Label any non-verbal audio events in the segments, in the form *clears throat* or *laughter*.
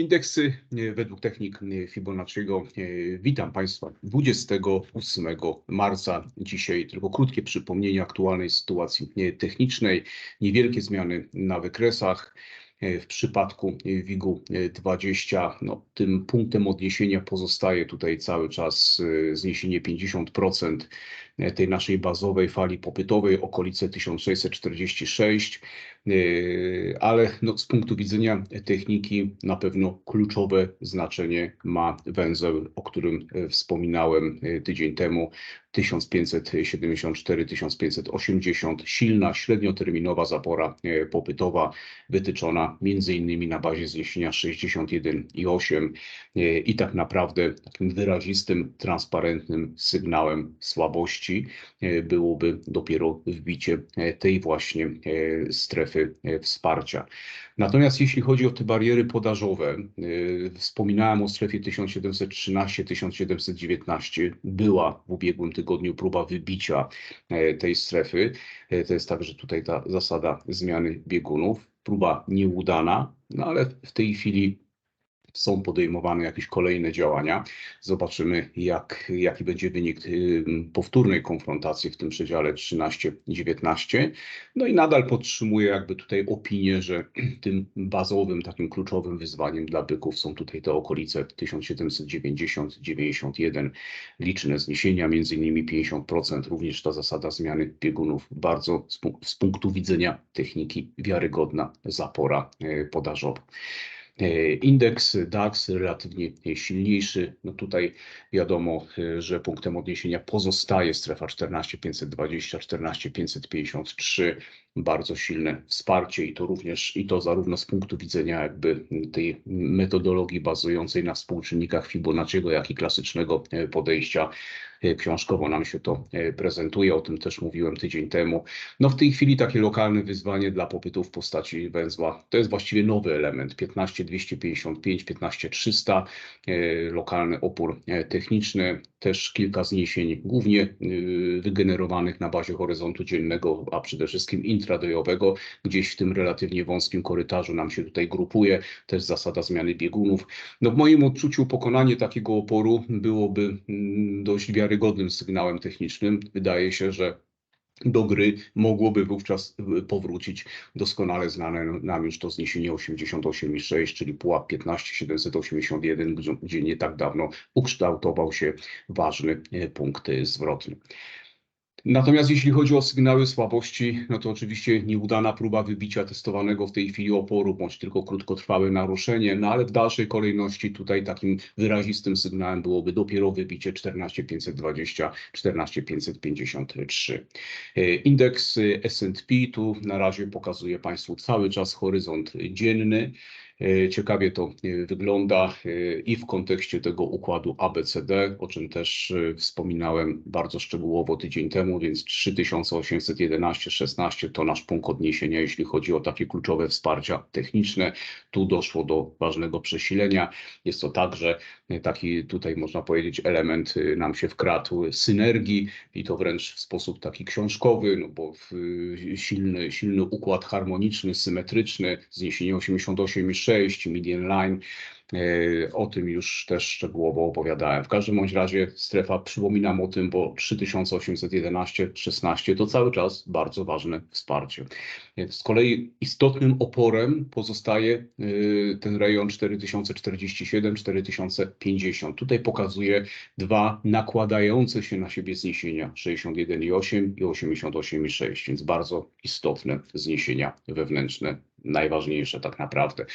Indeksy e, według technik e, Fibonacciego. E, Witam Państwa 28 marca. Dzisiaj tylko krótkie przypomnienie aktualnej sytuacji technicznej, niewielkie zmiany na wykresach. W przypadku WIG-u 20, no, tym punktem odniesienia pozostaje tutaj cały czas zniesienie 50% tej naszej bazowej fali popytowej, okolice 1646. Yy, ale no, z punktu widzenia techniki na pewno kluczowe znaczenie ma węzeł, o którym e, wspominałem e, tydzień temu, 1574-1580, silna, średnioterminowa zapora e, popytowa, wytyczona innymi na bazie zniesienia 61,8 i tak naprawdę takim wyrazistym, transparentnym sygnałem słabości byłoby dopiero wbicie tej właśnie strefy e, wsparcia. Natomiast jeśli chodzi o te bariery podażowe, e, wspominałem o strefie 1713-1719. Była w ubiegłym tygodniu próba wybicia e, tej strefy. To jest także tutaj ta zasada zmiany biegunów. Próba nieudana, no ale w tej chwili są podejmowane jakieś kolejne działania. Zobaczymy, jak, jaki będzie wynik powtórnej konfrontacji w tym przedziale 13-19. No i nadal podtrzymuję jakby tutaj opinię, że *clears throat* tym bazowym, takim kluczowym wyzwaniem dla byków są tutaj te okolice 1790-91, liczne zniesienia, między innymi 50%, również ta zasada zmiany biegunów, bardzo z, punktu widzenia techniki wiarygodna zapora e, podażowa. E, indeks DAX relatywnie silniejszy. No tutaj wiadomo, e, że punktem odniesienia pozostaje strefa 14520, 14553. Bardzo silne wsparcie i to również, i to zarówno z punktu widzenia jakby tej metodologii bazującej na współczynnikach Fibonacciego, jak i klasycznego e, podejścia E, książkowo nam się to e, prezentuje, o tym też mówiłem tydzień temu. No w tej chwili takie lokalne wyzwanie dla popytu w postaci węzła. To jest właściwie nowy element. 15255, 15300, e, lokalny opór techniczny, też kilka zniesień, głównie wygenerowanych na bazie horyzontu dziennego, a przede wszystkim intradayowego, gdzieś w tym relatywnie wąskim korytarzu nam się tutaj grupuje, też zasada zmiany biegunów. No w moim odczuciu pokonanie takiego oporu byłoby mm, dość wiarygodnym sygnałem technicznym. Wydaje się, że do gry mogłoby wówczas powrócić doskonale znane nam już to zniesienie 88,6, czyli pułap 15781, gdzie nie tak dawno ukształtował się ważny y, punkt zwrotny. Natomiast jeśli chodzi o sygnały słabości, no to oczywiście nieudana próba wybicia testowanego w tej chwili oporu, bądź tylko krótkotrwałe naruszenie, no ale w dalszej kolejności tutaj takim wyrazistym sygnałem byłoby dopiero wybicie 14520, 14553. E, indeks S&P tu na razie pokazuje Państwu cały czas horyzont dzienny. E, ciekawie to e, wygląda e, i w kontekście tego układu ABCD, o czym też wspominałem bardzo szczegółowo tydzień temu, więc 3811-16 to nasz punkt odniesienia, jeśli chodzi o takie kluczowe wsparcia techniczne. Tu doszło do ważnego przesilenia. Jest to także taki tutaj można powiedzieć element nam się wkradł synergii i to wręcz w sposób taki książkowy, no bo silny, silny układ harmoniczny, symetryczny, zniesienie 88,6 6, median line. E, o tym już też szczegółowo opowiadałem. W każdym bądź razie strefa, przypominam o tym, bo 3811-16 to cały czas bardzo ważne wsparcie. Z kolei istotnym oporem pozostaje e, ten rejon 4047-4050. Tutaj pokazuje dwa nakładające się na siebie zniesienia 61,8 i 88,6, więc bardzo istotne zniesienia wewnętrzne najważniejsze tak naprawdę.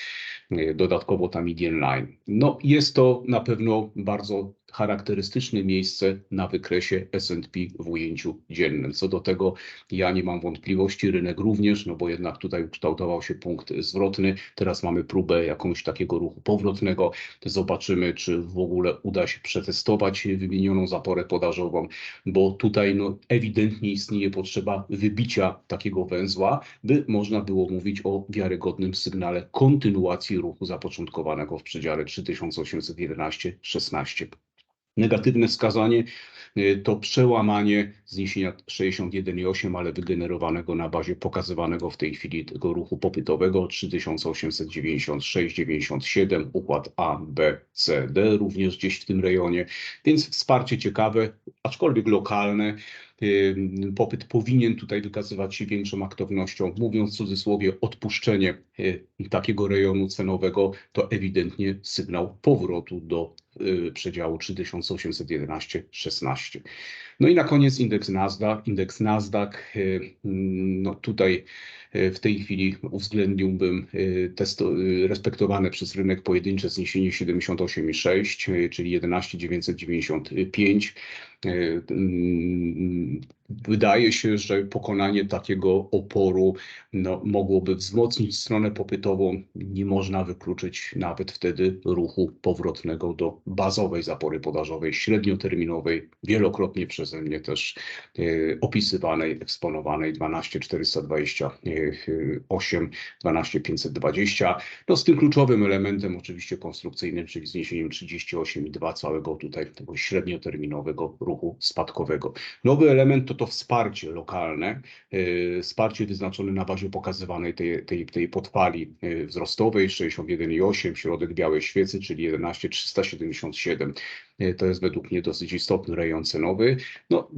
E, dodatkowo ta median line. No jest to na pewno bardzo charakterystyczne miejsce na wykresie S&P w ujęciu dziennym. Co do tego ja nie mam wątpliwości, rynek również, no bo jednak tutaj ukształtował się punkt zwrotny. Teraz mamy próbę jakąś takiego ruchu powrotnego. Zobaczymy, czy w ogóle uda się przetestować wymienioną zaporę podażową, bo tutaj no, ewidentnie istnieje potrzeba wybicia takiego węzła, by można było mówić o wiarygodnym sygnale kontynuacji ruchu zapoczątkowanego w przedziale 3811-16. Negatywne wskazanie y, to przełamanie zniesienia 61,8, ale wygenerowanego na bazie pokazywanego w tej chwili tego ruchu popytowego 3896,97, układ A, B, C, D również gdzieś w tym rejonie, więc wsparcie ciekawe, aczkolwiek lokalne. Popyt powinien tutaj wykazywać się większą aktywnością. Mówiąc w cudzysłowie, odpuszczenie y, takiego rejonu cenowego to ewidentnie sygnał powrotu do y, przedziału 3811-16. No i na koniec indeks Nasdaq. Indeks Nasdaq, y, mm, no tutaj y, w tej chwili uwzględniłbym y, testo, respektowane przez rynek pojedyncze zniesienie 78,6, y, czyli 11,995. Wydaje się, że pokonanie takiego oporu no, mogłoby wzmocnić stronę popytową. Nie można wykluczyć nawet wtedy ruchu powrotnego do bazowej zapory podażowej, średnioterminowej, wielokrotnie przeze mnie też e, opisywanej, eksponowanej 12428, 12520. No z tym kluczowym elementem oczywiście konstrukcyjnym, czyli zniesieniem 38,2 całego tutaj tego średnioterminowego ruchu spadkowego. Nowy element to to wsparcie lokalne, e, wsparcie wyznaczone na bazie pokazywanej tej, tej, tej podfali e, wzrostowej 61,8, środek białej świecy, czyli 11,377. E, To jest według mnie dosyć istotny rejon cenowy. No,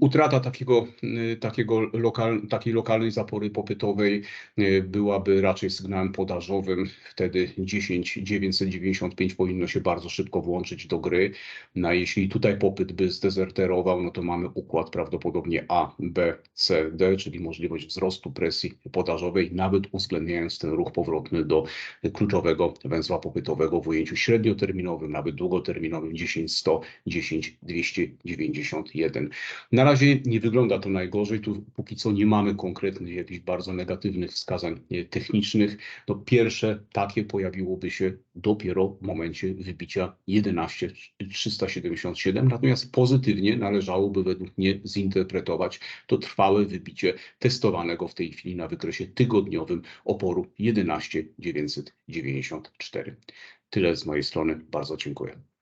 utrata takiego, y, takiego lokal, takiej lokalnej zapory popytowej y, byłaby raczej sygnałem podażowym. Wtedy 10 995 powinno się bardzo szybko włączyć do gry. No, a jeśli tutaj popyt by zdezerterował, no to mamy układ prawdopodobnie A, B, C, D, czyli możliwość wzrostu presji podażowej, nawet uwzględniając ten ruch powrotny do kluczowego węzła popytowego w ujęciu średnioterminowym, nawet długoterminowym 10 100, 10 291. Na razie nie wygląda to najgorzej. Tu póki co nie mamy konkretnych jakichś bardzo negatywnych wskazań e, technicznych. To pierwsze takie pojawiłoby się dopiero w momencie wybicia 11 377. Natomiast pozytywnie należałoby według mnie zinterpretować to trwałe wybicie testowanego w tej chwili na wykresie tygodniowym oporu 11 994. Tyle z mojej strony. Bardzo dziękuję.